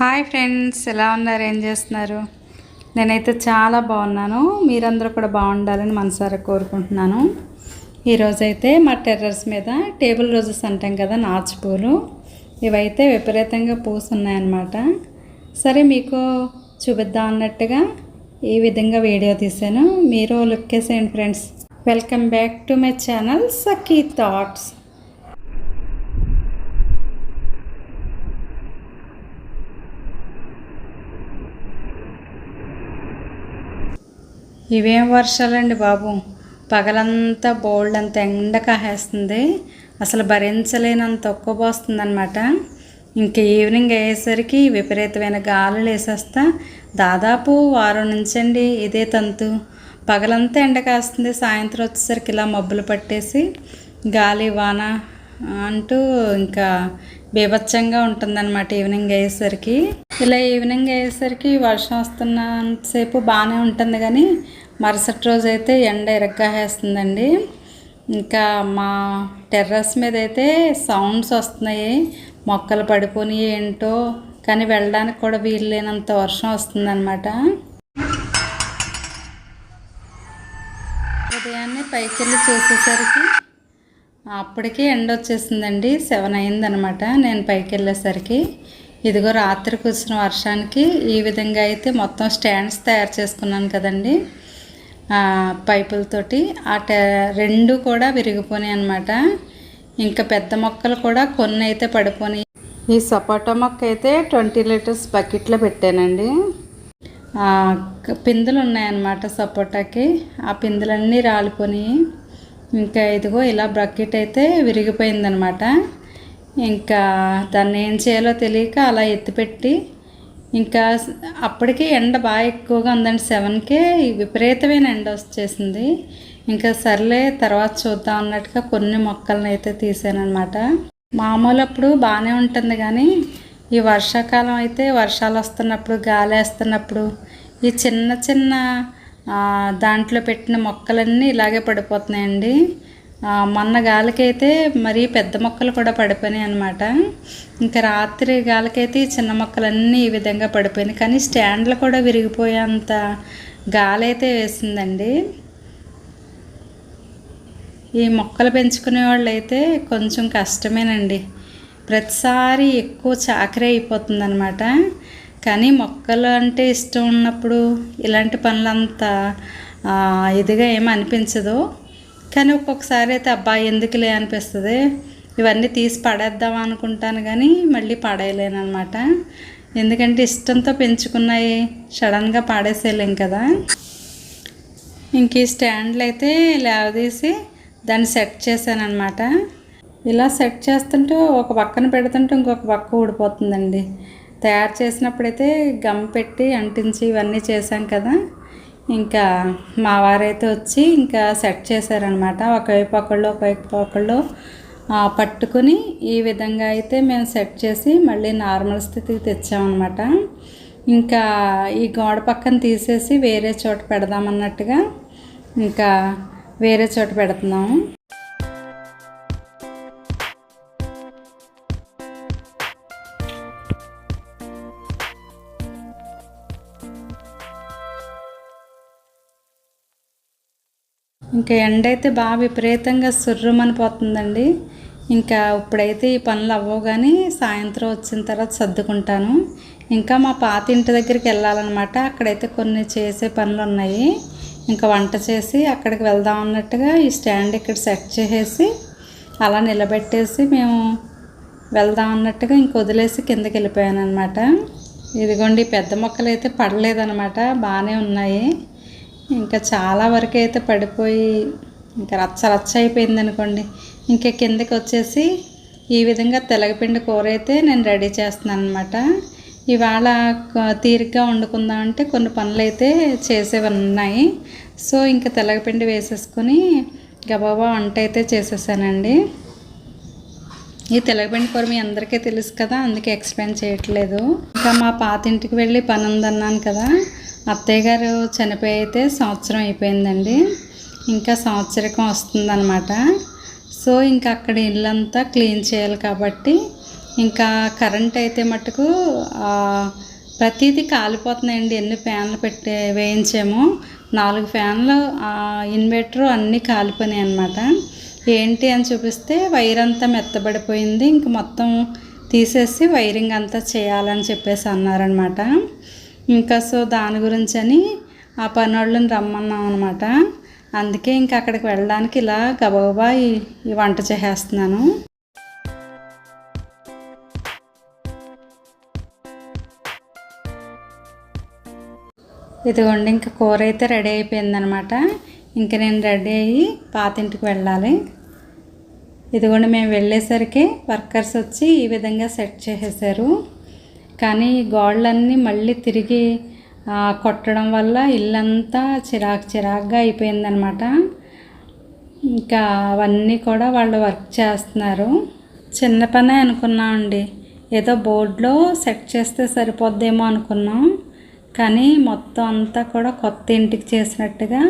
Hi friends ఎలా ఉన్నారు? ఏం చేస్తున్నారు? నేనైతే చాలా బాగున్నాను. మీరందరూ కూడా బాగుండాలని మనసారా కోరుకుంటున్నాను. ఈరోజైతే మా టెర్రస్ మీద టేబుల్ రోజెస్ అంటాం కదా నాచు పూలు. ఇవైతే విపరీతంగా పూసున్నాయన్నమాట. సరే మీకు చూపిద్దాం అన్నట్టుగా ఈ విధంగా వీడియో తీశాను. మీరు లుక్ వేసేయండి friends. Welcome back to my channel Sakhi thoughts. ఇవేం వర్షాలండి బాబు? పగలంతా బోల్డ్ అంత ఎండ కాహేస్తుంది అసలు భరించలేనంత తక్కువ పోస్తుంది అనమాట ఇంక ఈవినింగ్ అయ్యేసరికి విపరీతమైన గాలులు వేసేస్తా దాదాపు వారం నుంచండి ఇదే తంతు. పగలంతా ఎండ కాస్తుంది. సాయంత్రం వచ్చేసరికి ఇలా మబ్బులు పట్టేసి గాలి వాన అంటూ ఇంకా బీభత్సంగా ఉంటుందన్నమాట ఈవినింగ్ అయ్యేసరికి. ఇలా ఈవినింగ్ అయ్యేసరికి వర్షం వస్తున్నంతసేపు బాగానే ఉంటుంది కానీ మరుసటి రోజు అయితే ఎండ ఇరగ్గాహేస్తుందండి ఇంకా మా టెర్రస్ మీద అయితే సౌండ్స్ వస్తున్నాయి. మొక్కలు పడిపోని ఏంటో కానీ వెళ్ళడానికి కూడా వీలు లేనంత వర్షం వస్తుందన్నమాట. ఉదయాన్నే పైకి వెళ్ళి చూసేసరికి అప్పటికే ఎండ వచ్చేసిందండి. సెవెన్ అయిందనమాట. నేను పైకి వెళ్ళేసరికి. ఇదిగో రాత్రి కూర్చున్న వర్షానికి ఈ విధంగా అయితే మొత్తం స్టాండ్స్ తయారు చేసుకున్నాను కదండి. పైపులతోటి. ఆ రెండు కూడా విరిగిపోయినాయి అనమాట ఇంకా పెద్ద మొక్కలు కూడా కొన్ని అయితే పడిపోయినాయి. ఈ సపోటా మొక్క అయితే ట్వంటీ లీటర్స్ బకెట్లో పెట్టానండి. పిందులు ఉన్నాయన్నమాట సపోటాకి. ఆ పిందులన్నీ రాలిపోయి ఇంకా ఇదిగో ఇలా బ్రకెట్ అయితే విరిగిపోయిందనమాట. ఇంకా దాన్ని ఏం చేయాలో తెలియక అలా ఎత్తిపెట్టి ఇంకా అప్పటికే అప్పటికి ఎండ బాగా ఎక్కువగా ఉందండి సెవెన్కే. విపరీతమైన ఎండ వచ్చేసింది. ఇంకా సర్లే తర్వాత చూద్దాం అన్నట్టుగా కొన్ని మొక్కలను అయితే తీసానమాట మామూలు అప్పుడు బాగానే ఉంటుంది కానీ ఈ వర్షాకాలం అయితే వర్షాలు వస్తున్నప్పుడు గాలి వేస్తున్నప్పుడు ఈ చిన్న చిన్న దాంట్లో పెట్టిన మొక్కలన్నీ ఇలాగే పడిపోతున్నాయండి. మొన్న గాలికైతే మరీ పెద్ద మొక్కలు కూడా పడిపోయినాయి అనమాట ఇంకా రాత్రి గాలికైతే ఈ చిన్న మొక్కలన్నీ ఈ విధంగా పడిపోయినాయి. కానీ స్టాండ్లు కూడా విరిగిపోయేంత గాలి అయితే వేసిందండి. ఈ మొక్కలు పెంచుకునే వాళ్ళు అయితే కొంచెం కష్టమేనండి. ప్రతిసారి ఎక్కువ చాకరీ అయిపోతుంది అనమాట కానీ మొక్కలు అంటే ఇష్టం ఉన్నప్పుడు ఇలాంటి పనులంతా ఇదిగా ఏమి అనిపించదు. కానీ ఒక్కొక్కసారి అయితే అబ్బా ఎందుకులే అనిపిస్తుంది. ఇవన్నీ తీసి పడేద్దాం అనుకుంటాను కానీ మళ్ళీ పడేయలేనమాట ఎందుకంటే ఇష్టంతో పెంచుకున్నాయి సడన్గా పాడేసేయలేం కదా. ఇంక ఈ స్టాండ్లు అయితే లేవదీసి దాన్ని సెట్ చేశానమాట అనమాట ఇలా సెట్ చేస్తుంటే ఒక పక్కన పెడుతుంటే ఇంకొక పక్క ఊడిపోతుందండి. తయారు చేసినప్పుడైతే గమ్ పెట్టి అంటించి ఇవన్నీ చేశాం కదా. ఇంకా మా వారైతే వచ్చి ఇంకా సెట్ చేశారనమాట ఒకవైపు ఒకళ్ళు ఒకవైపు ఒకళ్ళు పట్టుకుని ఈ విధంగా అయితే మేము సెట్ చేసి మళ్ళీ నార్మల్ స్థితికి తెచ్చామన్నమాట. ఇంకా ఈ గోడ పక్కన తీసేసి వేరే చోట పెడదామన్నట్టుగా ఇంకా వేరే చోట పెడుతున్నాము. ఇంకా ఎండ అయితే బాగా విపరీతంగా సుర్రుమని పోతుందండి ఇంకా ఇప్పుడైతే ఈ పనులు అవ్వవు కానీ సాయంత్రం వచ్చిన తర్వాత సర్దుకుంటాను. ఇంకా మా పాత ఇంటి దగ్గరికి వెళ్ళాలన్నమాట. అక్కడైతే కొన్ని చేసే పనులు ఉన్నాయి. ఇంకా వంట చేసి అక్కడికి వెళ్దాం అన్నట్టుగా ఈ స్టాండ్ ఇక్కడ సెట్ చేసేసి అలా నిలబెట్టేసి మేము వెళ్దాం అన్నట్టుగా ఇంక వదిలేసి కిందకి వెళ్ళిపోయాను అనమాట ఇదిగోండి పెద్ద మొక్కలు అయితే పడలేదన్నమాట. బాగానే ఉన్నాయి. ఇంకా చాలా వరకు అయితే పడిపోయి ఇంకా రచ్చ రచ్చ అయిపోయింది అనుకోండి. ఇంకా కిందకి వచ్చేసి ఈ విధంగా తెలగపిండి కూర అయితే నేను రెడీ చేస్తున్నాను అనమాట ఇవాళ క- తీరిగ్గా వండుకుందామంటే కొన్ని పనులు అయితే చేసేవి ఉన్నాయి సో ఇంకా తెలగపిండి వేసేసుకొని గబాబా వంట అయితే చేసేసానండి. ఈ తెలగపిండి కూర మీ అందరికీ తెలుసు కదా అందుకే ఎక్స్ప్లెయిన్ చేయట్లేదు. ఇంకా మా పాత ఇంటికి వెళ్ళి పని ఉందన్నాను కదా అత్తయ్య గారు చనిపోయి అయితే సంవత్సరం అయిపోయిందండి. ఇంకా సంవత్సరకం వస్తుందన్నమాట. సో ఇంకా అక్కడ ఇల్లంతా క్లీన్ చేయాలి కాబట్టి ఇంకా కరెంట్ అయితే మటుకు ప్రతిదీ కాలిపోతున్నాయండి. ఎన్ని ఫ్యాన్లు పెట్టి వేయించామో నాలుగు ఫ్యాన్లు ఇన్వర్టర్ అన్నీ కాలిపోయినాయి అనమాట ఏంటి అని చూపిస్తే వైర్ అంతా మెత్తబడిపోయింది. ఇంక మొత్తం తీసేసి వైరింగ్ అంతా చేయాలని చెప్పేసి అన్నారనమాట ఇంకా సో దాని గురించి అని ఆ పనోళ్ళని రమ్మన్నాం అనమాట అందుకే ఇంకా అక్కడికి వెళ్ళడానికి ఇలా గబగబా ఈ ఈ వంట చేసేస్తున్నాను. ఇదిగోండి ఇంకా కూర అయితే రెడీ అయిపోయిందనమాట ఇంక నేను రెడీ అయ్యి పాతింటికి వెళ్ళాలి. ఇదిగోండి మేము వెళ్ళేసరికి వర్కర్స్ వచ్చి ఈ విధంగా సెట్ చేసేసారు. కానీ గోడలన్నీ మళ్ళీ తిరిగి కొట్టడం వల్ల ఇల్లంతా చిరాకు చిరాకుగా అయిపోయిందనమాట. ఇంకా అవన్నీ కూడా వాళ్ళు వర్క్ చేస్తున్నారు. చిన్న పనే అనుకున్నామండి ఏదో బోర్డులో సెట్ చేస్తే సరిపోద్దేమో అనుకున్నాం. కానీ మొత్తం అంతా కూడా కొత్త ఇంటికి చేసినట్టుగా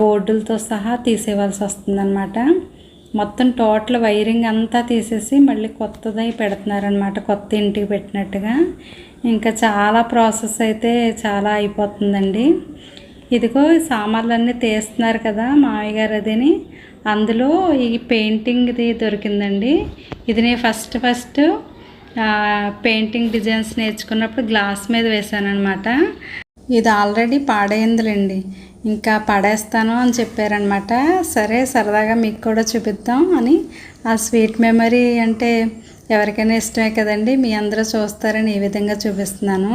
బోర్డులతో సహా తీసేయవలసి వస్తుందన్నమాట మొత్తం టోటల్ వైరింగ్ అంతా తీసేసి మళ్ళీ కొత్తది పెడుతున్నారనమాట కొత్త ఇంటికి పెట్టినట్టుగా. ఇంకా చాలా ప్రాసెస్ అయితే చాలా అయిపోతుందండి. ఇదిగో సామాన్లన్నీ తీస్తున్నారు కదా మామయ్య గారు అదిని. అందులో ఈ పెయింటింగ్ది దొరికిందండి. ఇది నేను ఫస్ట్ ఫస్ట్ పెయింటింగ్ డిజైన్స్ నేర్చుకున్నప్పుడు గ్లాస్ మీద వేశానమాట అనమాట ఇది ఆల్రెడీ పాడైందిలేండి. ఇంకా పడేస్తాను అని చెప్పారనమాట సరే సరదాగా మీకు కూడా చూపిద్దాం అని. ఆ స్వీట్ మెమరీ అంటే ఎవరికైనా ఇష్టమే కదండి. మీ అందరూ చూస్తారని ఈ విధంగా చూపిస్తున్నాను.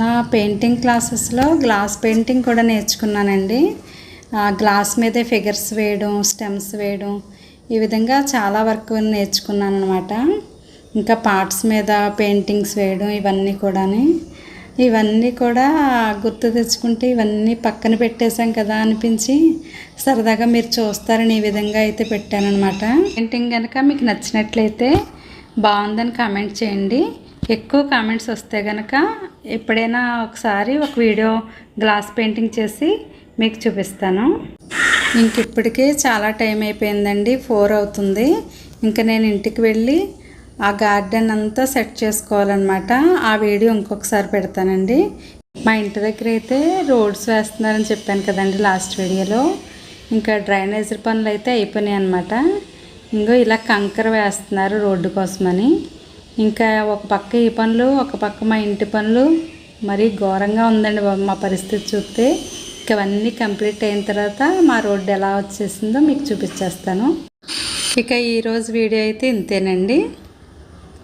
నా పెయింటింగ్ క్లాసెస్లో గ్లాస్ పెయింటింగ్ కూడా నేర్చుకున్నానండి. గ్లాస్ మీదే ఫిగర్స్ వేయడం స్టెమ్స్ వేయడం ఈ విధంగా చాలా వర్క్ నేర్చుకున్నాను అనమాట ఇంకా పార్ట్స్ మీద పెయింటింగ్స్ వేయడం ఇవన్నీ కూడాని. ఇవన్నీ కూడా గుర్తు తెచ్చుకుంటే ఇవన్నీ పక్కన పెట్టేశాం కదా అనిపించి సరదాగా మీరు చూస్తారని ఈ విధంగా అయితే పెట్టానమాట పెయింటింగ్ కనుక మీకు నచ్చినట్లయితే బాగుందని కామెంట్ చేయండి. ఎక్కువ కామెంట్స్ వస్తే కనుక ఎప్పుడైనా ఒకసారి ఒక వీడియో గ్లాస్ పెయింటింగ్ చేసి మీకు చూపిస్తాను. ఇంక ఇప్పటికే చాలా టైం అయిపోయిందండి. ఫోర్ అవుతుంది. ఇంకా నేను ఇంటికి వెళ్ళి ఆ గార్డెన్ అంతా సెట్ చేసుకోవాలన్నమాట. ఆ వీడియో ఇంకొకసారి పెడతానండి. మా ఇంటి దగ్గర అయితే రోడ్స్ వేస్తున్నారని చెప్పాను కదండి లాస్ట్ వీడియోలో. ఇంకా డ్రైనేజర్ పనులు అయితే అయిపోయినాయి అనమాట ఇంకో ఇలా కంకర వేస్తున్నారు రోడ్డు కోసమని. ఇంకా ఒక పక్క ఈ పనులు ఒక పక్క మా ఇంటి పనులు. మరీ ఘోరంగా ఉందండి బాబు మా పరిస్థితి చూస్తే. ఇక అవన్నీ కంప్లీట్ అయిన తర్వాత మా రోడ్డు ఎలా వచ్చేసిందో మీకు చూపించేస్తాను. ఇక ఈరోజు వీడియో అయితే ఇంతేనండి.